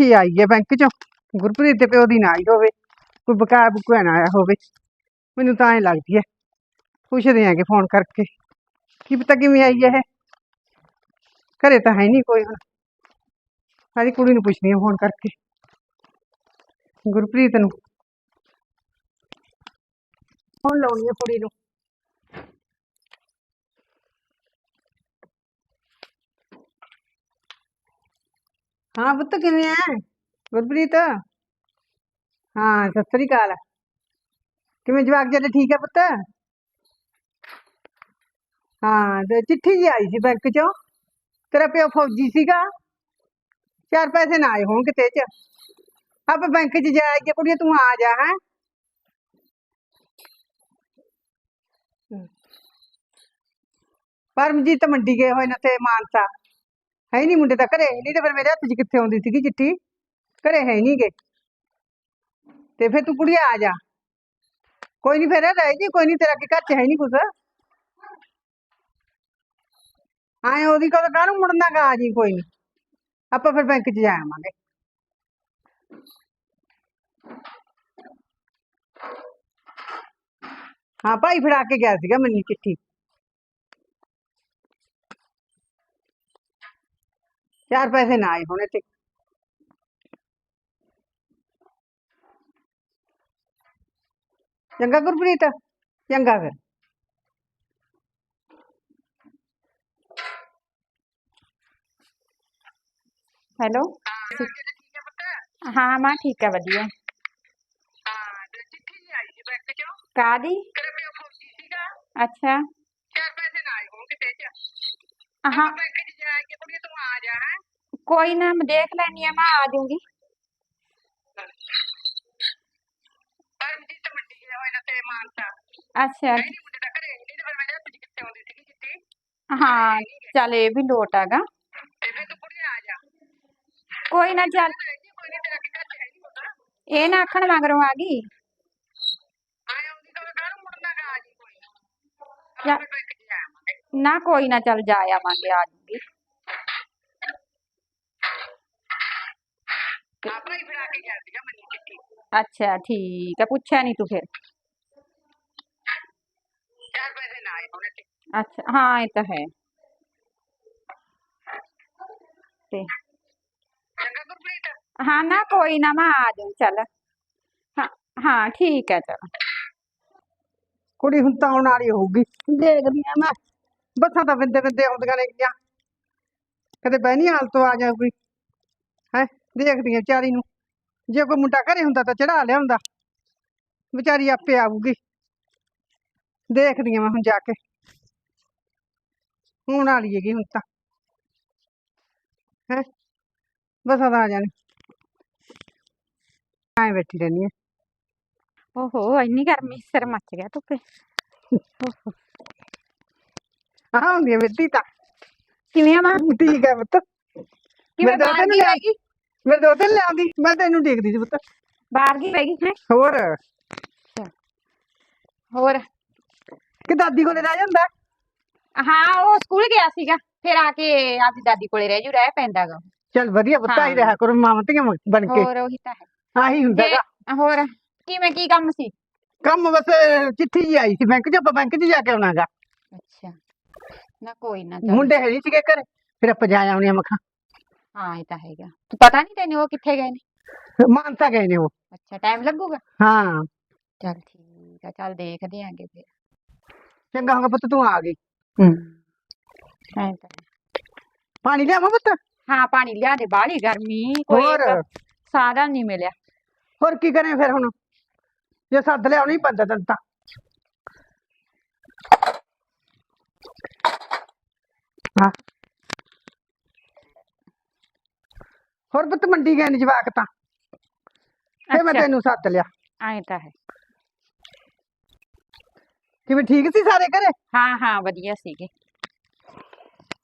ਚਿੱਠੀ ਆਈ ਹੈ ਬੈਂਕ ਚੋਂ। ਗੁਰਪ੍ਰੀਤ ਦੇ ਪਿਓ ਦੀ ਨਾ ਆਈ ਹੋਵੇ, ਕੋਈ ਬਕਾਇਆ ਬੁਕਾਇਆ ਨਾ ਆਇਆ ਹੋਵੇ। ਮੈਨੂੰ ਤਾਂ ਐ ਲੱਗਦੀ ਹੈ, ਪੁੱਛਦੇ ਆਂਗੇ ਫੋਨ ਕਰਕੇ, ਕੀ ਪਤਾ ਕਿਵੇਂ ਆਈ ਹੈ ਇਹ? ਘਰੇ ਤਾਂ ਹੈ ਨਹੀਂ ਕੋਈ ਹੁਣ। ਸਾਡੀ ਕੁੜੀ ਨੂੰ ਪੁੱਛਦੀ ਆ ਫੋਨ ਕਰਕੇ। ਗੁਰਪ੍ਰੀਤ ਨੂੰ। ਫੋਨ ਲਾਉਣੀ ਹੈ ਕੁੜੀ ਨੂੰ। ਹਾਂ ਪੁੱਤ ਕਿਵੇਂ ਐ? ਗੁਰਪ੍ਰੀਤ? ਹਾਂ, ਸਤਿ ਸ੍ਰੀ ਅਕਾਲ। ਕਿਵੇਂ ਜਵਾਕ ਜਿਹੜੇ ਠੀਕ ਹੈ ਪੁੱਤ? ਹਾਂ, ਤੇ ਚਿੱਠੀ ਜੀ ਆਈ ਸੀ ਬੈਂਕ ਚੋਂ। ਤੇਰਾ ਪਿਓ ਫੌਜੀ ਸੀਗਾ। ਚਾਰ ਪੈਸੇ ਨਾ ਆਏ ਹੋਣ ਕਿਤੇ ਚ। ਆਪਾਂ ਬੈਂਕ ਚ ਜਾ ਕੇ ਕੁੜੀਏ, ਤੂੰ ਆ ਜਾ, ਹੈ। ਪਰਮਜੀਤ ਮੰਡੀ ਗਏ ਹੋਏ ਨੇ ਤੇ ਮਾਨਸਾ। ਹੈ ਨਹੀਂ ਮੁੰਡੇ ਤਾਂ ਘਰੇ ਨਹੀਂ ਤੇ ਫਿਰ ਮੇਰੇ ਹੱਥ 'ਚ ਕਿੱਥੇ ਆਉਂਦੀ ਸੀਗੀ ਚਿੱਠੀ? ਘਰੇ ਹੈ ਨਹੀਂ ਗੇ ਤੇ ਫਿਰ ਤੂੰ ਕੁੜੀਆ ਆ ਜਾ। ਕੋਈ ਨਹੀਂ ਫਿਰ ਰਹਿ ਜੀ, ਕੋਈ ਨਹੀਂ ਤੇਰਾ ਕੀ ਘਰ 'ਚ ਹੈ ਨਹੀਂ ਕੁਛ। ਆਏ ਉਹਦੀ ਕਦੋਂ ਕਾਹਨੂੰ ਮੁੜਨਾ ਗਾ ਆ ਜੀ, ਕੋਈ ਨਹੀਂ ਆਪਾਂ ਫਿਰ ਬੈਂਕ 'ਚ ਜਾ ਆਵਾਂਗੇ। ਹਾਂ, ਭਾਈ ਫੜਾ ਕੇ ਗਿਆ ਸੀਗਾ ਮੈਨੂੰ ਚਿੱਠੀ। ਚਾਰ ਪੈਸੇ ਨਾ ਆਏ ਹੋਣੇ ਤੇ ਚੰਗਾ ਗੁਰਪ੍ਰੀਤ ਚੰਗਾ ਫਿਰ ਹੈਲੋ ਹਾਂ ਮਾਂ ਠੀਕ ਹੈ ਵਧੀਆ ਹਾਂ ਤੇ ਚਿੱਠੀ ਨਹੀਂ ਆਈ ਸੀ ਬੈਂਕ ਚੋਂ ਕਾਦੀ ਤੇਰੇ ਪਿਓ ਫੌਜੀ ਸੀਗਾ ਅੱਛਾ ਚਾਰ ਪੈਸੇ ਨਾ ਆਏ ਹੋਣ ਕਿਤੇ ਚ ਹਾਂ ਬੈਂਕ 'ਚ ਜਾ ਕੇ ਕੁੜੀ ਤੂੰ ਆ ਜਾ ਹੈਂ ਕੋਈ ਨਾ ਮੈਂ ਦੇਖ ਲੈਣੀ ਆ ਮੈਂ ਆ ਜਾਊਂਗੀ। ਪਰਮਜੀਤ ਮੰਡੀ ਗਏ ਹੋਏ ਨੇ ਤੇ ਮਾਨਸਾ ਅੱਛਾ। ਨਹੀਂ ਮੁੰਡੇ ਤਾਂ ਘਰੇ ਨਹੀਂ ਤੇ ਫਿਰ ਮੇਰੇ ਹੱਥ 'ਚ ਕਿੱਥੇ ਆਉਂਦੀ ਸੀਗੀ ਚਿੱਠੀ ਹਾਂ ਚੱਲ ਇਹ ਵੀ ਲੋਟ ਹੈਗਾ ਤੇ ਫਿਰ ਤੂੰ ਕੁੜੀ ਆ ਜਾ। ਕੋਈ ਨਾ ਚੱਲ। ਕੋਈ ਨਹੀਂ ਤੇਰਾ ਕੀ ਘਰ 'ਚ ਹੈ ਨਹੀਂ ਹੁੰਦਾ ਇਹ ਨਾ ਆਖਣ ਮਗਰੋਂ ਆ ਗਈ। ਆਏ ਆਉਂਦੀ ਤਾਂ ਕਾਹਨੂੰ ਮੁੜਨਾ ਗਾ ਆ ਜੀ ਕੋਈ ਜਾ- ਆਪਾਂ ਬੈਂਕ 'ਚ ਜਾ ਆਵਾਂਗੇ ਨਾ ਕੋਈ ਨਾ ਚੱਲ ਜਾ ਆਵਾਂਗੇ ਆ ਜਾਊਂਗੀ ਹਾਂ ਭਾਈ ਫੜਾ ਕੇ ਗਿਆ ਸੀਗਾ ਮੈਨੂੰ ਚਿੱਠੀ ਅੱਛਾ ਠੀਕ ਹੈ ਪੁੱਛਿਆ ਨਹੀਂ ਤੂੰ ਫਿਰ ਚਾਰ ਪੈਸੇ ਨਾ ਆਏ ਹੋਣੇ ਤੇ ਅੱਛਾ ਹਾਂ ਇਹ ਤਾਂ ਹੈ ਤੇ ਚੰਗਾ ਗੁਰਪ੍ਰੀਤ ਹਾਂ ਨਾ ਕੋਈ ਨਾ ਮੈਂ ਆ ਜਾਊਂ ਚੱਲ ਹਾਂ ਹਾਂ ਠੀਕ ਹੈ ਚੱਲ ਕੁੜੀ ਹੁਣ ਤਾਂ ਆਉਣ ਵਾਲੀ ਹੋਊਗੀ ਦੇਖਦੀ ਆ ਮੈਂ ਬੱਸਾਂ ਤਾਂ ਬਿੰਦੇ ਬਿੰਦੇ ਆਉਂਦੀਆਂ ਨੇ ਗਿਆ ਕਦੇ ਬਹਿਨੀ ਹਾਲ ਤੋਂ ਆ ਜਾਊਗੀ ਹੈ ਦੇਖਦੀ ਆ ਵਿਚਾਰੀ ਨੂੰ ਜੇ ਕੋਈ ਮੁੰਡਾ ਘਰੇ ਹੁੰਦਾ ਤਾਂ ਚੜਾ ਲਿਆਉਂਦਾ ਵਿਚਾਰੀ ਆਪੇ ਆਊਗੀ। ਦੇਖਦੀ ਆ ਮੈਂ ਹੁਣ ਜਾ ਕੇ। ਹੁਣ ਵਾਲੀ ਹੈਗੀ ਹੁਣ ਤਾਂ। ਹੈ? ਬੱਸਾਂ ਆ ਜਾਣੀ। ਐਂ ਬੈਠੀ ਰਹਿੰਦੀ ਆ ਓਹੋ ਇੰਨੀ ਗਰਮੀ ਸਿਰ ਮੱਚ ਗਿਆ ਧੁੱਪੇ। ਓਹੋ ਹਾਂ ਹੁੰਦੀ ਆ ਮਿੱਟੀ ਤਾਂ। ਕਿਵੇਂ ਆ ਮਾਂ? ਠੀਕ ਹੈ ਪੁੱਤ। ਕਿਵੇਂ ਮੈਂ ਤਾਂ ਬਾਹਰ ਤੈਨੂੰ ਲਿਆ- ਹੈਗੀ ਮੈਂ ਦੋ ਤਿੰਨ ਲਿਆਂਦੀ ਮੈਂ ਤੈਨੂੰ ਦੇਖਦੀ ਸੀ ਪੁੱਤ। ਬਾਹਰ ਗਈ ਹੈਗੀ ਹੈ ਹੋਰ ਹੋਰ। ਕਿ ਦਾਦੀ ਕੋਲੇ ਰਹਿ ਜਾਂਦਾ? ਹਾਂ ਉਹ ਸਕੂਲ ਗਿਆ ਸੀਗਾ ਫਿਰ ਆ ਕੇ ਆਪਦੀ ਦਾਦੀ ਕੋਲੇ ਰਹਿ ਜੂ ਰਹਿ ਪੈਂਦਾਗਾ ਚਲ ਵਧੀਆ ਪੁੱਤ ਆਈ। ਰਿਹਾ ਕਰੋ ਮਾਵਾਂ ਧੀਆਂ ਬਣ ਕੇ। ਹੋਰ ਉਹੀ ਤਾਂ ਹੈ। ਆਹੀ ਹੁੰਦਾ ਤੇ ਗਾ। ਹੋਰ ਕਿਵੇਂ ਕੀ ਕੰਮ ਸੀ? ਕੰਮ ਬਸ ਚਿੱਠੀ ਜੀ ਆਈ ਸੀ ਬੈਂਕ 'ਚ ਆਪਾਂ ਬੈਂਕ 'ਚ ਜਾ ਕੇ ਆਉਣਾਗਾ ਅੱਛਾ। ਨਾ ਕੋਈ ਨਾ। ਮੁੰਡੇ ਹੈ ਨਹੀਂ ਸੀਗੇ ਘਰੇ ਫਿਰ ਆਪਾਂ ਜਾ ਆਉਣੇ ਮਖਾਂ। ਹਾਂ ਇਹ ਤਾਂ ਹੈਗਾ। ਪਤਾ ਨਹੀਂ ਤੈਨੂੰ ਉਹ ਕਿੱਥੇ ਗਏ ਨੇ? ਮਾਨਸਾ ਗਏ ਨੇ ਉਹ। ਅੱਛਾ ਟਾਈਮ ਲੱਗੂਗਾ? ਹਾਂ। ਚੱਲ ਠੀਕ ਆ ਚੱਲ ਦੇਖਦੇ ਆਂਗੇ ਫਿਰ। ਚੰਗਾ ਹੋਗਾ ਪੁੱਤ ਤੂੰ ਆ ਗਈ। ਐਂ ਤਾਂ ਹੈ। ਪਾਣੀ ਲਿਆਵਾਂ ਪੁੱਤ? ਹਾਂ ਪਾਣੀ ਲਿਆ ਦੇ ਬਾਹਲੀ ਗਰਮੀ ਕੋਈ ਹੋਰ? ਸਾਧਨ ਨਹੀਂ ਮਿਲਿਆ। ਹੋਰ ਕੀ ਕਰੇ ਫਿਰ ਹੁਣ? ਜੇ ਸੱਦ ਲਿਆਉਣਾ ਹੀ ਪੈਂਦਾ ਤੈਨੂੰ ਤਾਂ। ਹਾਂ। ਹੋਰ ਪੁੱਤ ਮੰਡੀ ਗਏ ਨੇ ਜਵਾਕ ਤਾਂ। ਤੇ ਮੈਂ ਅੱਛਾ। ਤੈਨੂੰ ਸੱਦ ਲਿਆ। ਐਂ ਤਾਂ ਹੈ। ਕਿਵੇਂ ਠੀਕ ਸੀ ਸਾਰੇ ਘਰੇ? ਹਾਂ ਹਾਂ ਵਧੀਆ ਸੀਗੇ।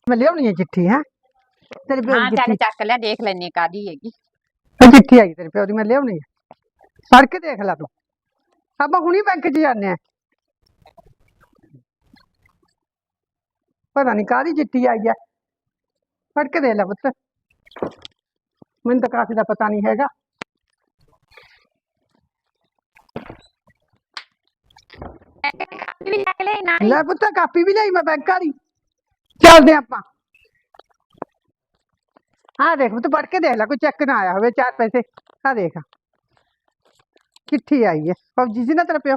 ਮੈਂ ਲਿਆਉਣੀ ਹੈ ਚਿੱਠੀ ਹੈ? ਤੇਰੇ ਪਿਓ ਹਾਂ ਦੀ ਚੱਲ ਚਿੱਠੀ। ਚੱਕ ਲੈ ਦੇਖ ਲੈਨੇ ਕਾਦੀ ਹੈਗੀ। ਉਹ ਚਿੱਠੀ ਆਈ ਤੇਰੇ ਪਿਓ ਦੀ ਮੈਂ ਲਿਆਉਣੀ ਹੈ ਪੜ ਕੇ ਦੇਖ ਲੈ ਤੂੰ। ਆਪਾਂ ਹੁਣੀ ਬੈਂਕ 'ਚ ਜਾਂਦੇ ਆ। ਪਤਾ ਨਹੀਂ ਕਾਹਦੀ ਚਿੱਠੀ ਆਈ ਹੈ ਪੜ ਕੇ ਦੇਖ ਲੈ ਪੁੱਤ। ਮੈਨੂੰ ਤਾਂ ਕਾਸੇ ਦਾ ਪਤਾ ਨਹੀਂ ਹੈਗਾ। ਵੀ ਚੱਕ ਲੈ ਨਾ ਲੈ ਪੁੱਤ, ਕਾਪੀ ਵੀ ਲਈ ਮੈਂ ਬੈਂਕ ਵਾਲੀ। ਚੱਲਦੇ ਆਪਾਂ। ਹਾਂ ਦੇਖ ਪੁੱਤ ਪੜ ਕੇ ਦੇਖ ਲੈ, ਕੋਈ ਚੈੱਕ ਨਾ ਆਇਆ ਹੋਵੇ, ਚਾਰ ਪੈਸੇ। ਆ ਦੇਖ। ਚਿੱਠੀ ਆਈ ਹੈ। ਫੌਜੀ ਜੀ ਨਾ ਤੇਰਾ ਪਿਓ।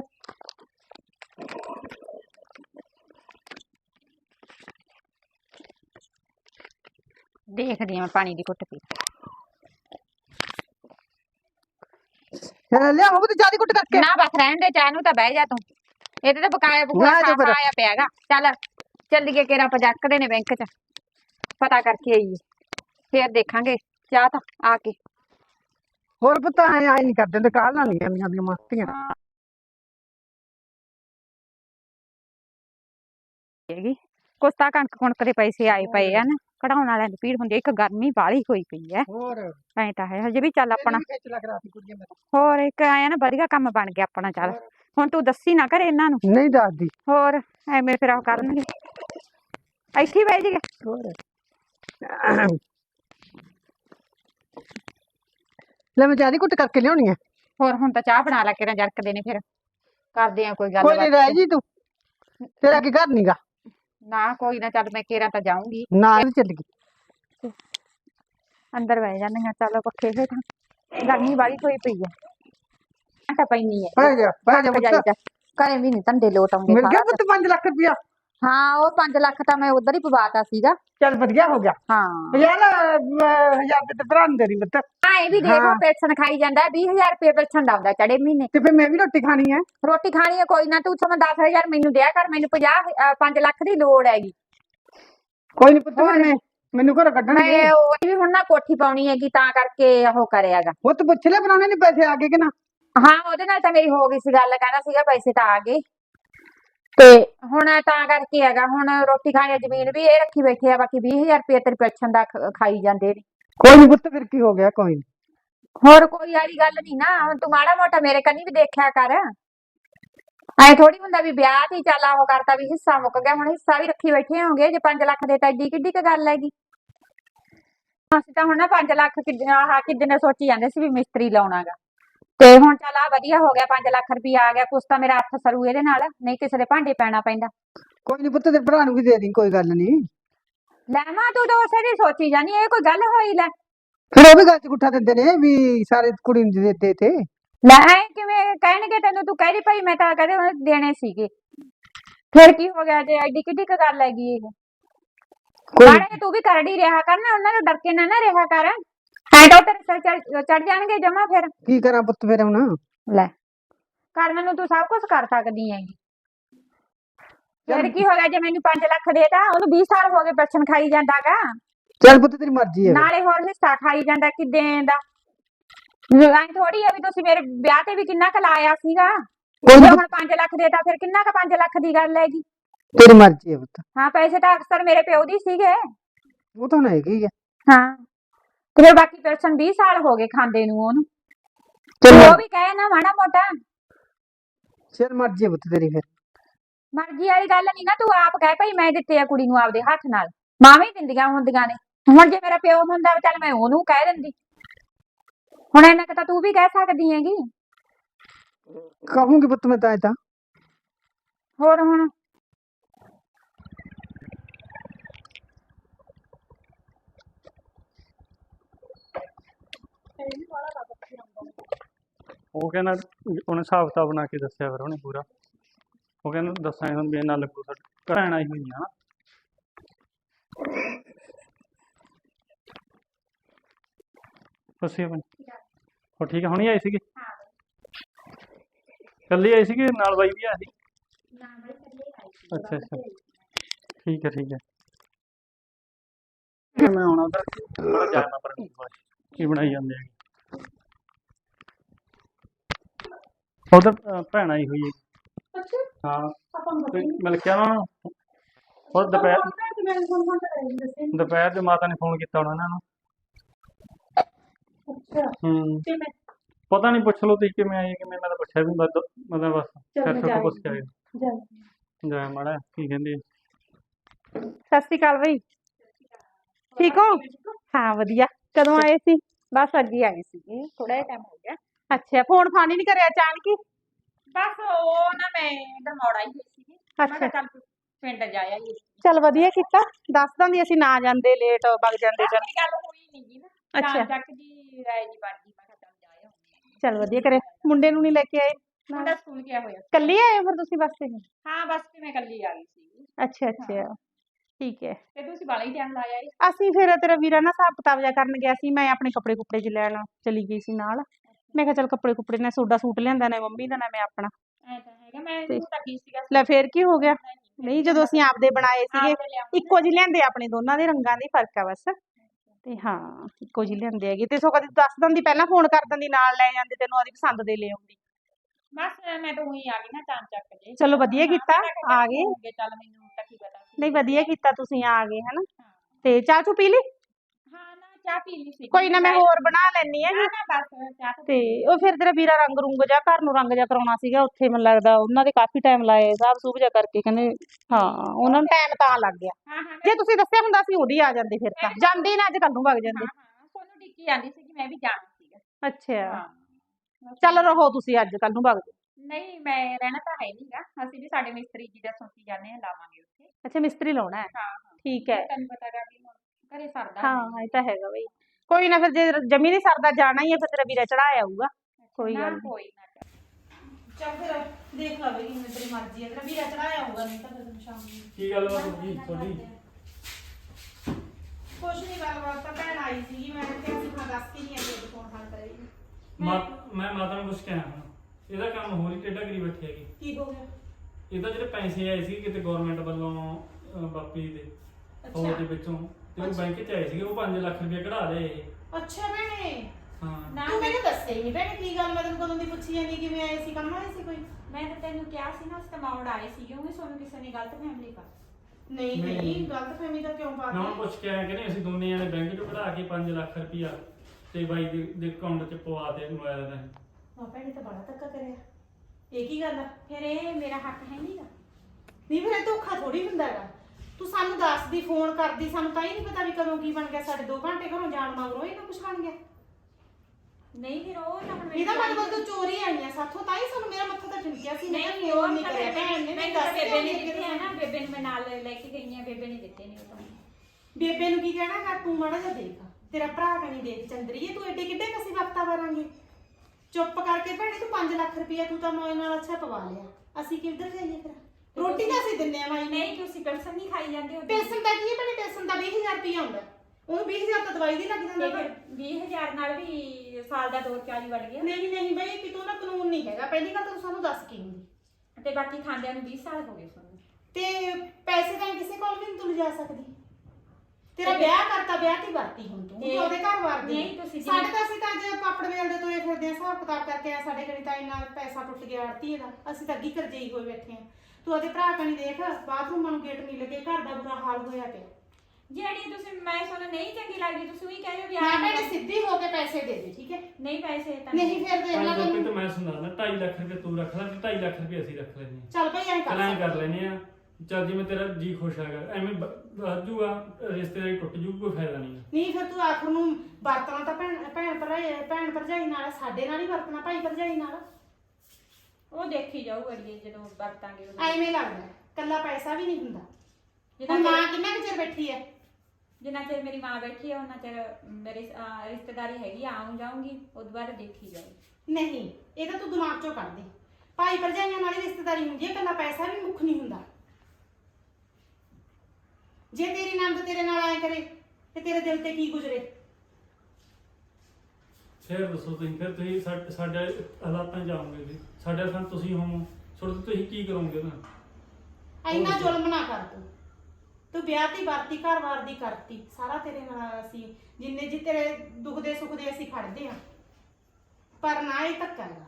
ਦੇਖਦੀ ਆ ਮੈਂ ਪਾਣੀ ਦੀ ਘੁੱਟ ਪੀ। ਲੈ ਲਿਆ ਉਹ ਤੇ ਜ਼ਿਆਦਾ ਕੁੱਟ ਕਰਕੇ। ਨਾ ਬਸ ਰਹਿਣ ਦੇ ਚਾਹ ਨੂੰ ਤਾਂ ਬਹਿ ਜਾ ਤੂੰ। ਇਹਦੇ ਤਾਂ ਬਕਾਇਆ ਜੋ ਫਿਰ। ਸਾਫ਼ ਆਇਆ ਪਿਆਗਾ। ਚੱਲ ਚੱਲੀਏ ਕਿਹੜਾ ਪਜੱਕਦੇ ਨੇ ਬੈਂਕ 'ਚ। ਪਤਾ ਕਰਕੇ ਆਈਏ। ਫੇਰ ਦੇਖਾਂਗੇ ਚਾਹ ਤਾਂ ਆ ਕੇ। ਹੋਰ ਪੁੱਤ ਐ ਐ ਨਹੀਂ ਕਰਦੇ ਤੇ ਕਾਲ ਨਾਲ ਨਹੀਂ ਆਉਂਦੀਆਂ ਦੀਆਂ ਮਸਤੀਆਂ। ਹੈਗੀ। ਕੁਛ ਤਾਂ ਕਣਕ ਕੁਣਕ ਦੇ ਪੈਸੇ ਆਏ ਪਏ ਆ ਨਾ ਕਢਾਉਣ ਵਾਲਿਆਂ ਦੀ ਭੀੜ ਹੁੰਦੀ ਆ। ਇੱਕ ਗਰਮੀ ਬਾਹਲੀ ਹੋਈ ਪਈ ਐ ਹੋਰ। ਐਂ ਤਾਂ ਹੈ ਹਜੇ ਵੀ ਚੱਲ ਆਪਣਾ। ਖੇਚ ਲੱਗ ਰਾਤੀ ਕੁੜੀਆਂ ਮੇਰੇ ਹੋਰ ਇੱਕ ਆਇਆ ਨਾ ਵਧੀਆ ਕੰਮ ਬਣ ਗਿਆ ਆਪਣਾ ਚੱਲ। ਹੁਣ ਤੂੰ ਦੱਸੀ ਨਾ ਘਰੇ ਇਹਨਾਂ ਨੂੰ। ਨਹੀਂ ਦੱਸਦੀ। ਹੋਰ ਐਵੇਂ ਫਿਰ ਉਹ ਕਰਨਗੇ। ਇੱਥੇ ਹੀ ਬਹਿ ਜੀਗੇ ਹੋਰ। ਲੈ ਮੈਂ ਜ਼ਿਆਦਾ ਕੁੱਟ ਕਰਕੇ ਲਿਆਉਣੀ ਹੈ ਹੋਰ ਹੁਣ ਤਾਂ ਚਾਹ ਬਣਾ ਲਾ ਕੇ ਨਾ ਜਰਕਦੇ ਨੇ ਫਿਰ। ਕਰਦੇ ਆ ਕੋਈ ਕੋਈ ਨਹੀਂ ਗੱਲ ਰਹਿ ਜੀ ਤੂੰ। ਤੇਰਾ ਕੀ ਘਰ ਨੀਗਾ? ਨਾ ਕੋਈ ਨਾ ਚੱਲ ਮੈਂ ਕੇਰਾ ਤਾਂ ਜਾਊਂਗੀ। ਨਾ ਨੀ ਚੱਲ ਗਈ। ਅੰਦਰ ਬਹਿ ਜਾਂਦੀਆਂ ਚੱਲ ਪੱਖੇ ਹੇਠਾਂ ਗਰਮੀ ਵਾਲੀ ਹੋਈ ਪਈ ਐ ਤਾਂ ਪੈਣੀ ਜਾ ਜਾ ਪੁੱਤ। ਘਰੇ ਵੀ ਨਹੀਂ ਧੰਦੇ ਲੋਟ ਆਉਂਦੇ ਮਿਲ ਗਿਆ ਸਾਰਾ ਪੁੱਤ 5 ਲੱਖ ਰੁਪਇਆ। ਹਾਂ ਉਹ 5 ਲੱਖ ਤਾਂ ਮੈਂ ਉਧਰ ਹੀ ਪਵਾਤਾ ਸੀਗਾ। ਚੱਲ ਵਧੀਆ ਹੋ ਗਿਆ। ਹਾਂ। ਯਾਰ ਹਜ਼ਾਰ ਰੁਪਏ ਤੇ ਭਰਾ ਨੂੰ ਦੇ ਦੀ ਪੁੱਤ। ਹਾਂ ਇਹ ਵੀ ਦੇਖੋ ਹਾਂ। ਪੈਨਸ਼ਨ ਖਾਈ ਜਾਂਦਾ 20000 ਰੁਪਏ ਪੈਨਸ਼ਨ ਦਾ ਆਉਂਦਾ ਚੜੇ ਮਹੀਨੇ। ਤੇ ਫਿਰ ਮੈਂ ਵੀ ਰੋਟੀ ਖਾਣੀ ਹੈ। ਰੋਟੀ ਖਾਣੀ ਹੈ ਕੋਈ ਨਾ ਤੂੰ ਸਮਾਂ 10000 ਮੈਨੂੰ ਦਿਆ ਕਰ ਮੈਨੂੰ 50 5 ਲੱਖ ਦੀ ਲੋੜ ਹੈਗੀ। ਕੋਈ ਨਹੀਂ ਪੁੱਤ ਮੈਂ ਮੈਨੂੰ ਘਰੋਂ ਕੱਢਣਗੇ ਮੈਂ ਉਹ ਵੀ ਹੁਣ ਨਾ ਕੋਠੀ ਪਾਉਣੀ ਹੈਗੀ ਤਾਂ ਕਰਕੇ ਉਹ ਕਰਿਆਗਾ ਉਹ ਤਾਂ ਪੁੱਛ ਲੈ ਬਣਾਉਣੇ ਨਹੀਂ ਪੈਸੇ ਆ ਗਏ ਕਿ ਨਾ? ਹਾਂ ਉਹਦੇ ਨਾਲ ਤਾਂ ਮੇਰੀ ਹੋ ਗਈ ਸੀ ਗੱਲ ਕਹਿੰਦਾ ਸੀਗਾ ਪੈਸੇ ਤਾਂ ਆ ਗਏ। ਤੇ ਹੁਣ ਤਾਂ ਕਰਕੇ ਹੈਗਾ ਹੁਣ ਰੋਟੀ ਖਾਣੀ ਜ਼ਮੀਨ ਵੀ ਇਹ ਰੱਖੀ ਬੈਠੇ ਆ ਬਾਕੀ 20000 ਰੁਪਏ ਤੇਰੀ ਪੈਨਸ਼ਨ ਦਾ ਖ- ਖਾਈ ਜਾਂਦੇ ਨੇ। ਕੋਈ ਨਹੀਂ ਪੁੱਤ ਫਿਰ ਕੀ ਹੋ ਗਿਆ ਕੋਈ ਨੀ। ਹੋਰ ਕੋਈ ਵਾਲੀ ਗੱਲ ਨਹੀਂ ਨਾ ਹੁਣ ਤੂੰ ਮਾੜਾ ਮੋਟਾ ਮੇਰੇ ਕੰਨੀ ਵੀ ਦੇਖਿਆ ਕਰ। ਐ ਥੋੜੀ ਹੁੰਦਾ ਵੀ ਵਿਆਹ ਤੇ ਚੱਲ ਆਹੋ ਕਰਤਾ ਵੀ ਹਿੱਸਾ ਮੁੱਕ ਗਿਆ ਹੁਣ ਹਿੱਸਾ ਵੀ ਰੱਖੀ ਬੈਠੇ ਹੋਗੇ ਜੇ 5 ਲੱਖ ਦੇ ਤਾਂ ਏਡੀ ਕਿੱਡੀ ਕੁ ਗੱਲ ਹੈਗੀ। ਅਸੀਂ ਤਾਂ ਹੁਣ ਨਾ 5 ਲੱਖ ਕਿੱਦਾਂ ਆਹ ਕਿੱਦਨੇ ਸੋਚੀ ਜਾਂਦੇ ਸੀ ਵੀ ਮਿਸਤਰੀ ਲਾਉਣਾਗਾ। ਤੇ ਹੁਣ ਚੱਲ ਆ ਵਧੀਆ ਹੋ ਗਿਆ 5 ਲੱਖ ਰੁਪਇਆ ਆ ਗਿਆ ਕੁਛ ਤਾਂ ਮੇਰਾ ਹੱਥ ਸਰੂ ਇਹਦੇ ਨਾਲ ਨਹੀਂ ਕਿਸੇ ਦੇ ਭਾਂਡੇ ਪੈਣਾ ਪੈਂਦਾ। ਕੋਈ ਨਹੀਂ ਪੁੱਤ ਤੇ ਭਰਾ ਨੂੰ ਵੀ ਦੇ ਦੀ ਕੋਈ ਗੱਲ ਨਹੀਂ ਲੈ ਮਾਂ ਤੂੰ ਤਾਂ ਉਸੇ ਦੀ ਸੋਚੀ ਜਾਨੀ ਇਹ ਕੋਈ ਗੱਲ ਹੋਈ ਲੈ। ਫਿਰ ਉਹ ਵੀ ਗੱਲ ਚ ਗੁੱਠਾ ਦਿੰਦੇ ਨੇ ਵੀ ਸਾਰੇ ਕੁੜੀ ਨੂੰ ਦੇ ਦਿੱਤੇ ਤੇ ਲੈ ਐ ਕਿਵੇਂ ਕਹਿਣਗੇ ਤੈਨੂੰ ਤੂੰ ਕਹਿ ਰਹੀ ਭਾਈ ਮੈਂ ਤਾਂ ਕਹਦੇ ਉਹਨੇ ਦੇਣੇ ਸੀਗੇ। ਫਿਰ ਕੀ ਹੋ ਗਿਆ ਜੇ ਐਡੀ ਕਿੱਡੀ ਕੁ ਗੱਲ ਹੈਗੀ ਇਹ? ਕੋਈ ਮਾੜੇ ਤੂੰ ਵੀ ਕਰੜੀ ਰਿਹਾ ਕਰ ਨਾ ਉਹਨਾਂ ਨੂੰ ਡਰ ਕੇ ਨਾ ਨਾ ਰਿਹਾ ਕਰ। ਐ ਤਾਂ ਤੇਰੇ ਸਿਰ ਚੜ ਚੜ ਜਾਣਗੇ ਜਮਾ ਫਿਰ। ਕੀ ਕਰਾਂ ਪੁੱਤ ਫਿਰ ਹੁਣ? ਲੈ ਕਰਨ ਨੂੰ ਤੂੰ ਸਭ ਕੁਝ ਕਰ ਸਕਦੀ ਹੈਗੀ ਫਿਰ ਕੀ ਹੋ ਗਿਆ ਜੇ ਮੈਨੂੰ 5 ਲੱਖ ਦੇਤਾ ਉਹਨੂੰ 20 ਸਾਲ ਹੋ ਗਏ ਪੈਨਸ਼ਨ ਖਾਈ ਜਾਂਦਾਗਾ। ਚੱਲ ਪੁੱਤ ਤੇਰੀ ਮਰਜ਼ੀ ਹੈ। ਨਾਲੇ ਹੋਰ ਹਿੱਸਾ ਖਾਈ ਜਾਂਦਾ ਕਿੱਦਾਂ ਦਾ। ਐਂ ਥੋੜੀ ਆ ਵੀ ਤੁਸੀਂ ਮੇਰੇ ਵਿਆਹ ਤੇ ਵੀ ਕਿੰਨਾ ਕੁ ਲਾਇਆ ਸੀਗਾ। ਕੋਈ ਜੇ ਨੀ ਹੁਣ 5 ਲੱਖ ਦੇਤਾ ਫਿਰ ਕਿੰਨਾ ਕੁ 5 ਲੱਖ ਦੀ ਗੱਲ ਹੈਗੀ? ਤੇਰੀ ਮਰਜ਼ੀ ਹੈ ਪੁੱਤ। ਹਾਂ ਪੈਸੇ ਤਾਂ ਅਕਸਰ ਮੇਰੇ ਪਿਓ ਦੀ ਸੀਗੇ। ਉਹ ਤਾਂ ਨਾ ਹੈਗੀ ਹੈ ਹਾਂ। ਤੇ ਫਿਰ ਬਾਕੀ ਪੈਨਸ਼ਨ 20 ਸਾਲ ਹੋ ਗਏ ਖਾਂਦੇ ਨੂੰ ਉਹਨੂੰ। ਚੱਲ। ਉਹ ਵੀ ਕਹੇ ਨਾ ਮਾੜਾ ਮੋਟਾ। ਚੱਲ ਮਰਜ਼ੀ ਹੈ ਪੁੱਤ ਤੇਰੀ ਫਿਰ। ਮਰਜ਼ੀ ਵਾਲੀ ਗੱਲ ਨਹੀਂ ਨਾ ਤੂੰ ਆਪ ਕਹਿ ਭਈ ਮੈਂ ਦਿੱਤੇ ਆ ਕੁੜੀ ਨੂੰ ਆਪਦੇ ਹੱਥ ਨਾਲ। ਮਾਂ ਵੀ ਦਿੰਦੀਆਂ ਹੁੰਦੀਆਂ ਨੇ। ਹੁਣ ਜੇ ਮੇਰਾ ਪਿਓ ਹੁੰਦਾ ਚੱਲ ਮੈਂ ਉਹਨੂੰ ਕਹਿ ਦਿੰਦੀ। ਹੁਣ ਇਹਨਾਂ ਕਿ ਤਾਂ ਤੂੰ ਵੀ ਕਹਿ ਸਕਦੀ ਹੈਗੀ। ਕਹੂੰਗੀ ਪੁੱਤ ਮੈਂ ਤਾਂ ਇਹ ਤਾਂ। ਹੋਰ ਹੁਣ? ਉਹ ਕਹਿੰਦਾ ਉਹਨੇ ਹਿਸਾਬ ਕਿਤਾਬ ਬਣਾ ਕੇ ਦੱਸਿਆ ਫਿਰ ਉਹਨੇ ਪੂਰਾ। ਉਹ ਕਹਿੰਦਾ ਦੱਸਾਂ ਹੁਣ ਵੀ ਇੰਨਾ ਲੱਗੂ ਸਾਡਾ ਘਰਾਂ ਆਈ ਹੋਈ ਆ ਤੁਸੀਂ ਆਪਣੀ ਉਹ ਠੀਕ ਹੈ ਹੁਣੀ ਆਈ ਸੀਗੀ? ਕੱਲੀ ਆਈ ਸੀਗੀ, ਨਾਲ ਬਾਈ ਵੀ ਆਇਆ ਸੀ? ਅੱਛਾ ਅੱਛਾ। ਠੀਕ ਹੈ ਠੀਕ ਹੈ ਮੈਂ ਆਉਣਾ ਉਧਰ ਜਾਣਾ ਪਰ ਕੀ ਬਣਾਈ ਜਾਂਦੇ ਆ? ਉਧਰ ਭੈਣ ਆਈ ਹੋਈ ਹੈ। ਹਾਂ ਤੇ ਮਿਲ ਕੇ ਉਹਨਾਂ? ਨੂੰ ਹੋਰ ਦੁਪਹਿਰ ਦੁਪਹਿਰ ਦੇ ਮਾਤਾ ਨੇ ਫੋਨ ਕੀਤਾ ਹੋਣਾ ਇਹਨਾਂ ਨੂੰ ਹੂੰ। ਪਤਾ ਨਹੀਂ ਪੁੱਛ ਲਓ ਤੁਸੀਂ ਕਿਵੇਂ ਆਏ ਕਿਵੇਂ ਮੈਂ ਤਾਂ ਪੁੱਛਿਆ ਵੀ ਬਸ ਮਤਲਬ ਬਸ ਸਿਰ ਸੁੱਟ ਪੁੱਛ ਕੇ ਆਏ ਜਾ ਮਾੜਾ ਕੀ ਕਹਿੰਦੇ? ਸਤਿ ਸ਼੍ਰੀ ਅਕਾਲ ਬਈ। ਠੀਕ ਹੋ? ਹਾਂ ਵਧੀਆ। ਕਦੋਂ ਆਏ ਸੀ? ਬਸ ਅੱਜ ਹੀ ਆਈ ਸੀਗੀ ਥੋੜਾ ਜਿਹਾ ਟਾਈਮ ਹੋ ਗਿਆ। ਅੱਛਾ ਫੋਨ ਫਾਨ ਹੀ ਨਹੀਂ ਕਰਿਆ ਅਚਾਨਕ ਹੀ? ਬਸ ਉਹ ਨਾ ਮੈਂ ਇਧਰ ਮੋੜ ਆਈ ਹੋਈ ਕਿਹਾ ਅੱਛਾ। ਚੱਲ ਪਿੰਡ ਜਾ ਆਈਏ। ਚੱਲ ਵਧੀਆ ਕੀਤਾ। ਦੱਸ ਦਿੰਦੀ ਅਸੀਂ ਨਾ ਜਾਂਦੇ ਲੇਟ ਵਗ ਜਾਂਦੇ ਚੱਲ। ਕੋਈ ਗੱਲ ਹੋਈ ਨਹੀਂ ਗੀ ਨਾ। ਅੱਛਾ। ਤਾਂ ਤੱਕ ਜੀ ਰਾਏ ਜੀ ਬਣ ਗਈ ਮੈਂ ਕਿਹਾ ਚੱਲ ਜਾ ਆਉਂਦੇ ਚੱਲ ਵਧੀਆ ਕਰੇ ਮੁੰਡੇ ਨੂੰ ਨਹੀਂ ਲੈ ਕੇ ਆਏ? ਮੁੰਡਾ ਸਕੂਲ ਗਿਆ ਹੋਇਆ। ਕੱਲੀ ਆਏ ਹੋ ਫਿਰ ਤੁਸੀਂ ਬੱਸ ਤੇ? ਹਾਂ ਬਸ ਤੇ ਮੈਂ ਕੱਲੀ ਆ ਗਈ ਸੀ ਅੱਛਾ ਅੱਛਾ। ਠੀਕ ਹੈ। ਤੇ ਤੁਸੀਂ ਬਾਲਾ ਹੀ ਟਾਈਮ ਲਾਇਆ ਈ। ਅਸੀਂ ਫਿਰ ਤੇਰਾ ਵੀਰਾ ਨਾ ਹਿਸਾਬ ਕਿਤਾਬ ਜਿਹਾ ਕਰਨ ਗਿਆ ਸੀ ਮੈਂ ਆਪਣੇ ਕੱਪੜੇ ਕੁੱਪੜੇ ਚ ਲੈਣ ਚਲੀ ਗਈ ਸੀ ਨਾਲ। ਮੈਂ ਕਿਹਾ ਚੱਲ ਕੱਪੜੇ ਕੁੱਪੜੇ ਨੇ ਸੋਡਾ ਸੂਟ ਲਿਆਂਦਾ ਨਾ ਮੰਮੀ ਦਾ ਨਾ ਮੈਂ ਆਪਣਾ। ਐ ਤਾਂ ਹੈਗਾ ਮੈਂ ਤੇ- ਤਾਂ ਕੀ ਸੀਗਾ ਲੈ ਫੇਰ ਕੀ ਹੋ ਗਿਆ? ਨਹੀਂ ਜਦੋਂ ਅਸੀਂ ਆਪਦੇ ਬਣਾਏ ਸੀਗੇ ਇੱਕੋ ਜਿਹੇ ਲਿਆਂਦੇ ਆਪਣੇ ਦੋਨਾਂ ਦੇ ਰੰਗਾਂ ਦੀ ਫ਼ਰਕ ਆ ਬਸ। ਤੇ ਹਾਂ ਇੱਕੋ ਜਿਹੇ ਲਿਆਂਦੇ ਹੈਗੇ। ਤੇ ਸੋ ਕਦੇ ਦੱਸ ਦਿੰਦੀ ਪਹਿਲਾਂ ਫੋਨ ਕਰ ਦਿੰਦੀ ਨਾਲ ਲੈ ਜਾਂਦੇ ਤੈਨੂੰ ਉਹਦੀ ਪਸੰਦ ਦੇ ਲੈ ਆਉਂਦੀ ਬਸ ਮੈਂ ਤਾਂ ਉਹੀ ਆ ਗਈ ਨਾ ਚਾਂ ਚੱਕ ਜੇ ਚਲੋ ਵਧੀਆ ਕੀਤਾ, ਆ ਗਏ। ਹੋਊਗੇ, ਚੱਲ ਮੈਨੂੰ ਤਾਂ ਕੀ ਪਤਾ ਸੀ ਨਹੀਂ ਵਧੀਆ ਕੀਤਾ ਤੁਸੀਂ ਆ ਗਏ ਹਨਾ? ਤੇ ਚਾਹ ਚੂ ਪੀ ਲਈ? ਹਾਂ ਨਾ ਚਾਹ ਪੀ ਲਈ ਸੀ। ਕੋਈ ਨਾ ਮੈਂ ਹੋਰ ਬਣਾ ਲੈਣੀ ਨਾ ਹੈਗੀ ਨਾ ਬਸ ਚਾਹ ਤਾਂ ਤੇ ਉਹ ਫਿਰ ਤੇਰਾ ਵੀਰਾ ਰੰਗ ਰੁੰਗ ਜਾ ਘਰ ਨੂੰ ਰੰਗ ਜਾ ਕਰਾਉਣਾ ਸੀਗਾ ਉੱਥੇ ਮੈਨੂੰ ਲੱਗਦਾ ਉਹਨਾਂ ਦੇ ਕਾਫੀ ਟਾਈਮ ਲਾਏ ਸਾਬ ਸੂਬ ਜਾ ਕਰਕੇ ਕਹਿੰਦੇ ਹਾਂ ਉਹਨਾਂ ਨੂੰ ਟਾਈਮ ਤਾਂ ਲੱਗ ਗਿਆ। ਹਾਂ ਹਾਂ ਜੇ ਤੁਸੀਂ ਦੱਸਿਆ ਹੁੰਦਾ ਸੀ ਉਹਦੀ ਆ ਜਾਂਦੇ ਫਿਰ ਤਾਂ। ਜਾਂਦੇ ਹੀ ਨਾ ਅੱਜ ਕੱਲ ਨੂੰ ਵਗ ਜਾਂਦੇ। ਹਾਂ ਹਾਂ ਸੋਨੂੰ ਡਿੱਕੀ ਆਂਦੀ ਸੀ ਕਿ ਮੈਂ ਵੀ ਜਾਣਾ ਸੀਗਾ। ਅੱਛਾ। ਹਾਂ। ਚੱਲ ਰਹੋ ਤੁਸੀਂ ਅੱਜ ਕੱਲ ਨੂੰ ਜਾਓ। ਨਹੀਂ ਮੈਂ ਰਹਿਣਾ ਤਾਂ ਹੈ ਨਹੀਂਗਾ ਅਸੀਂ ਵੀ ਸਾਡੇ ਮਿਸਤਰੀ ਜੀ ਦਾ ਸੋਚੀ ਜਾਂਦੇ ਆ ਲਾਵਾਂਗੇ ਉੱਥੇ। ਅੱਛਾ ਮਿਸਤਰੀ ਲਾਉਣਾ ਹੈ? ਹਾਂ ਹਾਂ। ਠੀਕ ਹੈ। ਤੈਨੂੰ ਪਤਾ ਗਾ ਵੀ ਹੁਣ ਘਰੇ ਸਰਦਾ ਹਾਂ ਇਹ ਤਾਂ ਹੈਗਾ ਬਈ। ਕੋਈ ਨਾ ਫਿਰ ਜੇ ਜਮੀ ਨਹੀਂ ਸਰਦਾ ਜਾਣਾ ਹੀ ਹੈ ਫਿਰ ਤੇਰਾ ਵੀਰਾ ਚੜਾਇਆ ਆਊਗਾ। ਕੋਈ ਨਾ ਗੱਲ। ਕੋਈ ਨਾ। ਚੱਲ ਫਿਰ ਦੇਖ ਲਾ ਬਈ ਜਿਵੇਂ ਤੇਰੀ ਮਰਜ਼ੀ ਹੈ। ਤੇਰਾ ਵੀਰਾ ਚੜਾਇਆ ਆਊਗਾ ਨਹੀਂ ਤਾਂ ਫਿਰ ਸ਼ਾਮ ਨੂੰ ਕੀ ਗੱਲ ਬਾਤ ਹੋ ਗਈ ਤੁਹਾਡੀ? ਕੁਛ ਨਹੀਂ ਗੱਲਬਾਤ ਤਾਂ ਭੈਣ ਆਈ ਸੀਗੀ। ਮੈਂ ਕਿਹਾ ਸੀ ਮੈਂ ਦੱਸ ਕੇ ਨਹੀਂ ਆਈ ਅੱਜ ਫੋਨ ਫਾਨ ਕਰੇਗੀ ਮਾ- ਮੈਂ ਮਾਤਾ ਨੂੰ ਕੁਛ ਕਹਿਣਾ ਹੁਣ ਇਹਦਾ ਕੰਮ ਹੋਰ ਹੀ ਟੇਢਾ ਕਰੀ ਬੈਠੀ ਹੈਗੀ। ਕੀ ਹੋ ਗਿਆ? ਇਹਦਾ ਜਿਹੜੇ ਪੈਸੇ ਆਏ ਸੀ ਕਿਤੇ ਗਵਰਨਮੈਂਟ ਵੱਲੋਂ ਅਹ, ਬਾਪੀ ਦੇ ਉਹ ਦੇ ਵਿੱਚੋਂ। ਤੇ ਉਹ ਬੈਂਕ 'ਚ ਆਏ ਸੀਗੇ ਉਹ 5 ਲੱਖ ਰੁਪਏ ਕਢਾ ਲਏ ਇਹ। ਅੱਛਾ ਭੈਣੇ। ਹਾਂ। ਨਾ ਤੂੰ ਮੈਨੂੰ ਦੱਸੇ ਨਹੀਂ ਭੈਣੇ ਕੀ ਗੱਲ ਮੈਂ ਤੈਨੂੰ ਕਦੋਂ ਦੀ ਪੁੱਛੀ ਜਾਂਦੀ ਕਿਵੇਂ ਆਏ ਸੀ ਕੰਮ ਆਏ ਸੀ ਕੋਈ? ਮੈਂ ਤਾਂ ਤੈਨੂੰ ਕਿਹਾ ਸੀ ਨਾ ਉਸ ਮੌੜ ਆਏ ਸੀਗੇ ਉਹਨੇ ਸੋਨੂੰ ਕਿਸੇ ਨੇ ਗਲਤ ਫੈਮਿਲੀ ਕਰ ਨਹੀਂ ਨਹੀਂ। ਨਹੀਂ। ਗਲਤ ਫਹਿਮੀ ਤਾਂ ਕਿਉਂ ਪਾ ਕੇ ਪੁੱਛ ਕੇ ਆਇਆ ਕਿ ਨਹੀਂ ਅਸੀਂ ਦੋਨੇ ਜਣੇ ਬੈਂਕ 'ਚੋਂ ਕਢਾ ਕੇ 5 ਲੱਖ ਰੁਪਇਆ ਤੇ ਬਾਈ ਦੇ ਦੇ ਅਕਾਊਂਟ 'ਚ ਪਵਾ ਦੇ ਮੋਬਾਈਲ ਦਾ। ਭੈਣੇ ਤਾਂ ਬੜਾ ਧੱਕਾ ਕਰਿਆ। ਇਹ ਕੀ ਗੱਲ ਆ? ਫਿਰ ਇਹ ਮੇਰਾ ਹੱਕ ਹੈ ਨਹੀਂਗਾ ਨਹੀਂ ਫਿਰ ਇਹ ਧੋਖਾ ਥੋੜੀ ਹੁੰਦਾ ਹੈਗਾ। ਤੂੰ ਸਾਨੂੰ ਦੱਸਦੀ ਫੋਨ ਕਰਦੀ ਸਾਨੂੰ ਤਾਂ ਹੀ ਨਹੀਂ ਪਤਾ ਵੀ ਕਦੋਂ ਕੀ ਬਣ ਗਿਆ ਸਾਡੇ 2 ਘੰਟੇ ਘਰੋਂ ਜਾਣ ਮਗਰੋਂ ਇਹ ਨਾ ਕੁਝ ਬਣ ਗਿਆ। ਨਹੀਂ ਫਿਰ ਉਹ ਤਾਂ ਹੁਣ ਇਹਦਾ ਮਤਲਬ ਤੂੰ ਚੋਰੀ ਆਈਆਂ ਸਾਥੋਂ ਤਾਂ ਹੀ ਸਾਨੂੰ ਮੇਰਾ ਮੱਥਾ ਤਾਂ ਠਿੰਕਿਆ ਸੀ ਮੈਂ ਨਹੀਂ ਉਹ ਨਹੀਂ ਤਾਂ ਕਰਿਆ ਭੈਣ ਨੇ ਮੈਂ ਨਹੀਂ ਤਾਂ ਦੱਸ ਬੇਬੇ ਨੇ ਦਿੱਤੇ ਆ ਨਾ ਬੇਬੇ ਨੂੰ ਮੈਂ ਨਾਲ ਲੈ ਕੇ ਗਈ ਆ ਬੇਬੇ ਨੇ ਦਿੱਤੇ ਨੇ ਉਹ ਤਾਂ। ਬੇਬੇ ਨੂੰ ਕੀ ਕਹਿਣਾ ਕਰ ਤੂੰ ਮਾੜਾ ਜਿਹਾ ਦੇਖ। ਤੇਰਾ ਭਰਾ ਕਣੀ ਦੇਖ ਚੰਦਰੀਏ ਤੂੰ ਏਡੇ ਕਿੱਡੇ ਕਸੀ ਵਕਤਾ ਕਰਾਂਗੇ ਚੁੱਪ ਕਰਕੇ ਭੈਣੇ ਤੂੰ 5 ਲੱਖ ਰੁਪਇਆ ਤੂੰ ਤਾਂ ਮੌਜ ਨਾਲ ਅੱਛਾ ਪਵਾ ਲਿਆ। ਅਸੀਂ ਕਿੱਧਰ ਜਾਈਏ ਫਿਰ? ਰੋਟੀ ਤਾਂ ਅਸੀਂ ਦਿੰਨੇ ਆ ਮਾਈ ਨੂੰ। ਨਹੀਂ ਤੁਸੀਂ ਪੈਨਸ਼ਨ ਨਹੀਂ ਖਾਈ ਜਾਂਦੇ ਹੋ ਪੈਸਨ ਦਾ ਕੀ ਹੈ ਭੈਣੇ ਪੈਸਨ ਦਾ 20000 ਰੁਪਇਆ ਹੁੰਦਾ। ਉਹਨੂੰ 20000 ਤਾਂ ਦਵਾਈ ਦੀ ਲੱਗ ਜਾਂਦਾ ਤੇ ਪਰ ਫਿਰ 20000 ਨਾਲ ਵੀ ਸਾਲ ਦਾ 240 ਵੜ ਗਿਆ। ਨਹੀਂ ਨਹੀਂ ਬਈ ਕਿਤੋਂ ਦਾ ਕਾਨੂੰਨ ਨਹੀਂ ਹੈਗਾ। ਪਹਿਲੀ ਗੱਲ ਤਾਂ ਤੂੰ ਸਾਨੂੰ ਦੱਸ ਕੀ ਹੁੰਦੀ ਤੇ ਬਾਕੀ ਖਾਂਦਿਆਂ ਨੂੰ 20 ਸਾਲ ਹੋ ਗਏ ਸਾਨੂੰ। ਤੇ ਪੈਸੇ ਤਾਂ ਕਿਸੇ ਕੋਲ ਵੀ ਨਹੀਂ ਤੂੰ ਲਿਜਾ ਸਕਦੀ। ਤੇਰਾ ਵਿਆਹ ਕਰਤਾ ਵਿਆਹ ਦੀ ਵਰਤੀ ਹੁਣ ਤੂੰ ਤੇ- ਤੂੰ ਉਹਦੇ ਘਰ ਵਰਦੀ ਨਹੀਂ, ਤੁਸੀਂ ਸਾਡੇ ਤਾਂ ਅਸੀਂ ਤਾਂ ਅੱਜ ਪਾਪੜ ਵੇਲਦੇ ਤੋਏ ਫਿਰਦੇ ਆ ਹਿਸਾਬ ਕਿਤਾਬ ਕਰਕੇ ਆ ਸਾਡੇ ਘੜੀ ਤਾਂ ਇੰਨਾ ਪੈਸਾ ਟੁੱਟ ਗਿਆ ਆੜਤੀ ਇਹਦਾ। ਅਸੀਂ ਤਾਂ ਅੱਗੀ ਕਰਜਈ ਹੋਏ ਬੈਠੇ ਆ। ਤੂੰ ਉਹਦੇ ਭਰਾ ਕਣੀ ਦੇਖ ਬਾਥਰੂਮਾਂ ਨੂੰ ਗੇਟ ਨਹੀਂ ਲੱਗੇ ਘਰ ਦਾ ਬੁਰਾ ਹਾਲ ਹੋਇਆ ਪਿਆ। ਜਿਹੜੀ ਤੁਸੀਂ ਮੈਂ ਤੁਹਾਨੂੰ ਨਹੀਂ ਚੰਗੀ ਲੱਗਦੀ ਤੁਸੀਂ ਉਹੀ ਕਹਿ ਰਹੇ ਹੋ ਵੀ ਮੈਂ ਆਹ ਭੈਣੇ ਸਿੱਧੀ ਹੋ ਕੇ ਪੈਸੇ ਦੇ ਦੇ ਠੀਕ ਹੈ? ਨਹੀਂ ਪੈਸੇ ਤਾਂ ਨਹੀਂ ਫਿਰ ਦੇ ਲੈ ਮੈਨੂੰ ਤਾਂ ਮੈਂ ਸੁਣਾਉਣਾ 2.5 ਲੱਖ ਰੁਪਏ ਤੂੰ ਰੱਖ ਲੈ ਤੇ 2.5 ਲੱਖ ਰੁਪਏ ਅਸੀਂ ਰੱਖ ਲੈਨੇ ਚੱਲ ਭਈ ਐਂ ਕਰ ਚਲਾਂ ਕਰ ਲੈਨੇ ਆ ਚੱਲ ਜਿਵੇਂ ਤੇਰਾ ਜੀ ਖੁਸ਼ ਹੈਗਾ ਐਵੇਂ ਵਾਜੂਗਾ ਰਿਸ਼ਤੇਦਾਰੀ ਟੁੱਟ ਜੂ ਕੋਈ ਫਾਇਦਾ ਨਹੀਂ ਨਹੀਂ ਫਿਰ ਤੂੰ ਆਖਰ ਨੂੰ ਵਰਤਣਾ ਤਾਂ ਭੈਣ ਭੈਣ ਭਰਾਈ ਭੈਣ ਭਰਜਾਈ ਨਾਲ ਸਾਡੇ ਨਾਲ ਹੀ ਵਰਤਣਾ ਭਾਈ ਭਰਜਾਈ ਨਾਲ। ਉਹ ਦੇਖੀ ਜਾਊ ਅੜੀਏ ਜਦੋਂ ਵਰਤਾਂਗੇ ਉਦੋਂ। ਐਵੇਂ ਲੱਗਦਾ ਕੱਲਾ ਪੈਸਾ ਵੀ ਨਹੀਂ ਹੁੰਦਾ। ਜਿੰਨਾ ਹੁਣ ਮਾਂ ਚਿਰ- ਕਿੰਨਾ ਕੁ ਚਿਰ ਬੈਠੀ ਹੈ ਜਿੰਨਾ ਚਿਰ ਮੇਰੀ ਮਾਂ ਬੈਠੀ ਹੈ ਉਹਨਾਂ ਚਿਰ ਮੇਰੀ ਅਹ, ਰਿਸ਼ਤੇਦਾਰੀ ਹੈਗੀ ਆ, ਆਉਂ ਜਾਊਂਗੀ ਉਦੋਂ ਬਾਅਦ ਦੇਖੀ ਜਾਊ। ਨਹੀਂ ਇਹ ਤਾਂ ਤੂੰ ਦਿਮਾਗ ਚੋਂ ਕੱਢ ਦੇ। ਭਾਈ ਭਰਜਾਈਆਂ ਨਾਲ ਹੀ ਰਿਸ਼ਤੇਦਾਰੀ ਹੁੰਦੀ ਹੈ ਕੱਲਾ ਪੈਸਾ ਵੀ ਮੁੱਖ ਨਹੀਂ ਹੁੰਦਾ। ਜੇ ਤੇਰੀ ਨੰਦ ਤੇਰੇ ਨਾਲ ਆਏ ਕਰੇ ਤੇ ਤੇਰੇ ਦਿਲ ਤੇ ਕੀ ਗੁਜ਼ਰੇ? ਫਿਰ ਦੱਸੋ ਤੁਸੀਂ ਫਿਰ ਤੁਸੀਂ ਸਾ- ਸਾਡੇ ਹਾਲਾਤਾਂ 'ਚ ਆਉਂਗੇ ਜੀ। ਸਾਡੇ ਸੰਗ ਤੁਸੀਂ ਹੋ ਛੋੜ ਤੁਸੀਂ ਕੀ ਕਰੋਗੇ ਨਾ ਇੰਨਾ ਜ਼ੁਲਮ ਨਾ ਕਰ ਤੂੰ। ਤੂੰ ਵਿਆਹ ਦੀ ਵਰਤੀ ਘਰ-ਵਾਰ ਦੀ ਕਰਤੀ। ਸਾਰਾ ਤੇਰੇ ਨਾਲ ਅਸੀਂ ਜਿੰਨੇ ਜੀ ਤੇਰੇ ਦੁੱਖ ਦੇ ਸੁੱਖ ਦੇ ਅਸੀਂ ਖੜਦੇ ਆ ਪਰ ਨਾ ਇਹ ਧੱਕਾ ਹੈਗਾ।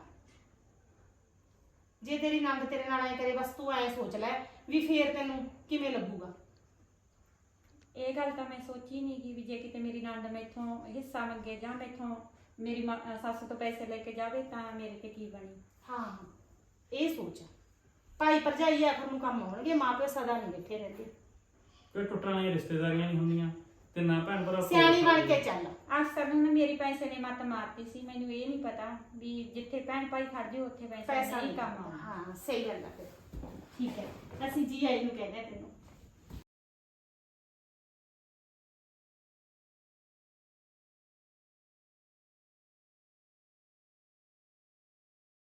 ਜੇ ਤੇਰੀ ਨੰਦ ਤੇਰੇ ਨਾਲ ਆਏ ਕਰੇ ਬਸ ਤੂੰ ਐ ਸੋਚ ਲੈ ਵੀ ਫੇਰ ਤੈਨੂੰ ਕਿਵੇਂ ਲੱਗੂਗਾ? ਇਹ ਗੱਲ ਤਾਂ ਮੈਂ ਸੋਚੀ ਨਹੀਂ ਕਿ ਵੀ ਜੇ ਕਿਤੇ ਮੇਰੀ ਨੰਦ ਮੈਥੋਂ ਹਿੱਸਾ ਮੰਗੇ ਜਾਂ ਮੈਥੋਂ ਮੇਰੀ ਮਾਂ- ਅਹ, ਸੱਸ ਤੋਂ ਪੈਸੇ ਲੈ ਕੇ ਜਾਵੇ ਤਾਂ ਮੇਰੇ ਤੇ ਕੀ ਬਣੀ? ਹਾਂ ਇਹ ਸੋਚ ਭਾਈ ਭਰਜਾਈ ਆਖਰ ਨੂੰ ਕੰਮ ਆਉਣਗੇ ਮਾਪੇ ਸਦਾ ਨਹੀਂ ਬੈਠੇ ਰਹਿੰਦੇ। ਕੋਈ ਟੁੱਟਣ ਵਾਲੀਆਂ ਰਿਸ਼ਤੇਦਾਰੀਆਂ ਨਹੀਂ ਹੁੰਦੀਆਂ ਤੇ ਨਾ ਭੈਣ ਭਰਾ ਕੋਲ ਸਿਆਣੀ ਬਣ। ਕੇ ਚੱਲ। ਅਕਸਰ ਨਾ ਮੇਰੀ ਪੈਸੇ ਨੇ ਮੱਤ ਮਾਰਤੀ ਸੀ ਮੈਨੂੰ ਇਹ ਨਹੀਂ ਪਤਾ ਵੀ ਜਿੱਥੇ ਭੈਣ ਭਾਈ ਖੜ ਜਾਓ ਉੱਥੇ ਪੈਸਾ ਪੈਸਾ ਨਹੀਂ ਨਹੀਂ ਕੰਮ ਆਉਣਾ। ਹਾਂ ਸਹੀ ਗੱਲ ਆ ਫਿਰ। ਠੀਕ ਹੈ ਅਸੀਂ ਜੀ ਆਈ ਨੂੰ ਕਹਿੰਦੇ ਆ ਤੈਨੂੰ।